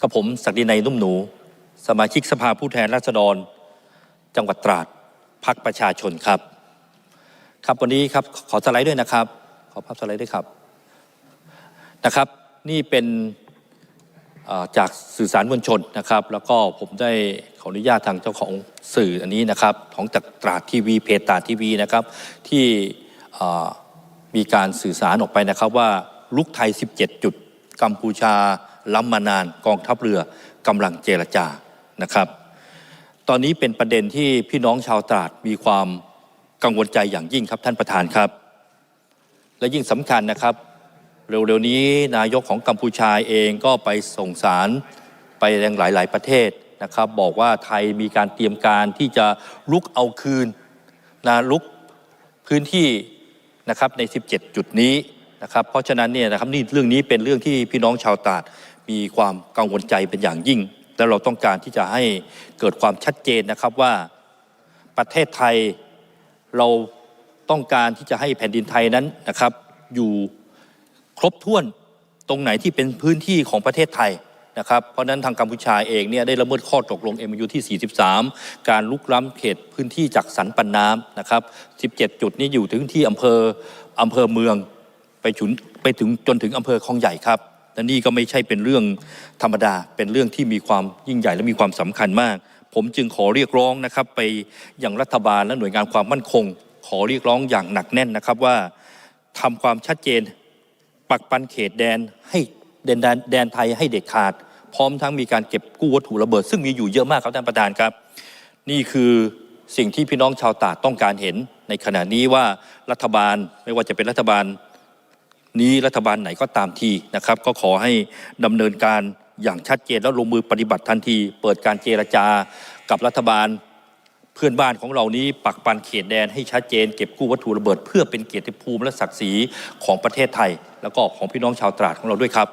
กับผมศักดินัยนุ่มหนู สมาชิกสภาผู้แทนราษฎร จังหวัดตราดพักประชาชนครับ ครับวันนี้ครับขอสไลด์ด้วยนะครับ ขอภาพสไลด์ด้วยครับนะครับ นี่เป็นจากสื่อสารมวลชนนะครับ แล้วก็ผมได้ขออนุญาตทางเจ้าของสื่ออันนี้นะครับ ของจากตราดทีวีเพจตราดทีวีนะครับ ที่มีการสื่อสารออกไปนะครับว่าลุกไทย 17 จุด กัมพูชา ล้ำมานานกองทัพเรือกำลังเจรจานะครับ ตอนนี้เป็นประเด็นที่พี่น้องชาวตราดมีความกังวลใจอย่างยิ่งครับท่านประธานครับ และยิ่งสำคัญนะครับ เร็วๆนี้นายกของกัมพูชาเองก็ไปส่งสารไปยังหลาย ๆ ประเทศนะครับ บอกว่าไทยมีการเตรียมการที่จะลุกเอาคืนนะลุกพื้นที่นะครับใน 17 จุดนี้นะครับเพราะฉะนั้นเนี่ยนะครับนี่เรื่องนี้เป็นเรื่องที่พี่น้องชาวตาด มีความกังวลใจเป็นอย่างยิ่ง และเราต้องการที่จะให้เกิดความชัดเจนนะครับว่าประเทศไทยเราต้องการที่จะให้แผ่นดินไทยนั้นนะครับอยู่ครบถ้วนตรงไหนที่เป็นพื้นที่ของประเทศไทยนะครับเพราะนั้นทางกัมพูชาเองเนี่ยได้ละเมิดข้อตกลง MOU ที่ 43 การลุกล้ำเขตพื้นที่จากสันปันน้ำนะครับ 17 จุดนี้อยู่ถึงที่อำเภออำเภอเมืองไปถึงไปถึงจนถึงอำเภอคลองใหญ่ครับ และนี่ก็ไม่ใช่เป็นเรื่องธรรมดา เป็นเรื่องที่มีความยิ่งใหญ่และมีความสำคัญมาก ผมจึงขอเรียกร้องนะครับ ไปยังรัฐบาลและหน่วยงานความมั่นคง ขอเรียกร้องอย่างหนักแน่นนะครับว่าทำความชัดเจน ปักปันเขตแดนให้แดนแดนแดนไทยให้เด็ดขาด พร้อมทั้งมีการเก็บกู้วัตถุระเบิด ซึ่งมีอยู่เยอะมากครับท่านประธานครับ นี่คือสิ่งที่พี่น้องชาวตาดต้องการเห็นในขณะนี้ว่ารัฐบาลไม่ว่าจะเป็นรัฐบาล นี้รัฐบาลไหนก็ตามทีนะครับ ก็ขอให้ดำเนินการอย่างชัดเจนแล้วลงมือปฏิบัติทันที เปิดการเจรจากับรัฐบาลเพื่อนบ้านของเรานี้ปักปันเขตแดนให้ชัดเจนเก็บกู้วัตถุระเบิด เพื่อเป็นเกียรติภูมิและศักดิ์ศรีของประเทศไทย แล้วก็ของพี่น้องชาวตราดของเราด้วยครับ